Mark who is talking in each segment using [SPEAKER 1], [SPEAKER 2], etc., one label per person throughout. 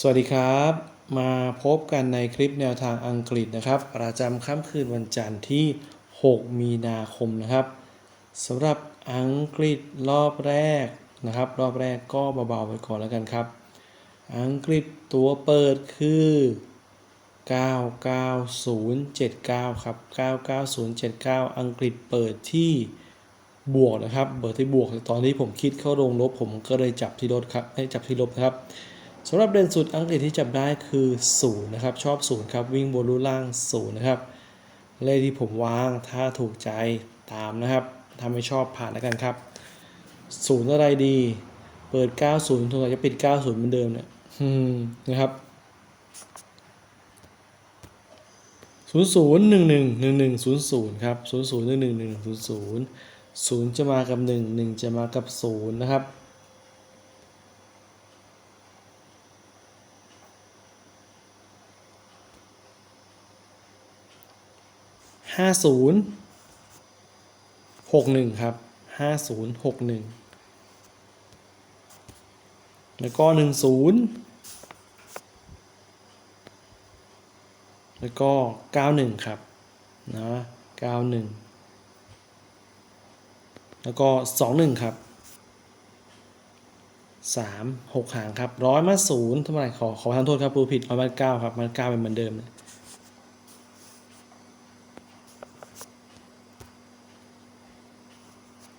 [SPEAKER 1] สวัสดีครับ มาพบกันในคลิปแนวทางอังกฤษนะครับ ประจำค่ำคืนวันจันทร์ที่ 6 มีนาคมนะครับสำหรับอังกฤษรอบแรกนะครับ รอบแรกก็เบาๆไปก่อนแล้วกันครับ อังกฤษตัวเปิดคือ 99079 ครับ 99079 อังกฤษเปิดที่บวกนะครับ เปิดที่บวกตอนที่ผมคิดเข้าลงลบผมก็เลยจับที่ลบครับให้จับที่ลบนะครับ สำหรับเด่นสุดอังกฤษที่จับได้คือ0นะครับ ชอบ0ครับ วิ่งบนรูล่าง0นะครับ เลขที่ผมวางถ้าถูกใจตามนะครับถ้าไม่ชอบผ่านแล้วกันครับ0อะไรดี เปิด 90ทุกคนจะปิด 90 เหมือนเดิมเนี่ยนะครับ0 0 1 1 1 1 0 0ครับ0 0 1 1 1 0 0 0 จะมากับ 1 1 จะมากับ 0 นะครับ ห้าศูนย์หกหนึ่งครับห้าศูนย์หกหนึ่งแล้วก็หนึ่งศูนย์แล้วก็เก้าหนึ่งครับนะเก้าหนึ่งแล้วก็สองหนึ่งครับสามหกหางครับร้อยมาศูนย์ทำไมขอขอทานโทษครับพูดผิดร้อยมาเก้าครับมันเก้าเป็นเหมือนเดิมเลย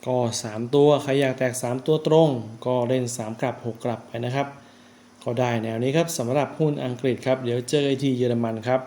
[SPEAKER 1] ก็ 3 ตัว ใครอยากแตก 3 ตัวตรง ก็เล่น 3 กลับ 6 กลับไปนะครับ ก็ได้แนวนี้ครับสำหรับหุ้นอังกฤษครับ เดี๋ยวเจอไอทีเยอรมันครับ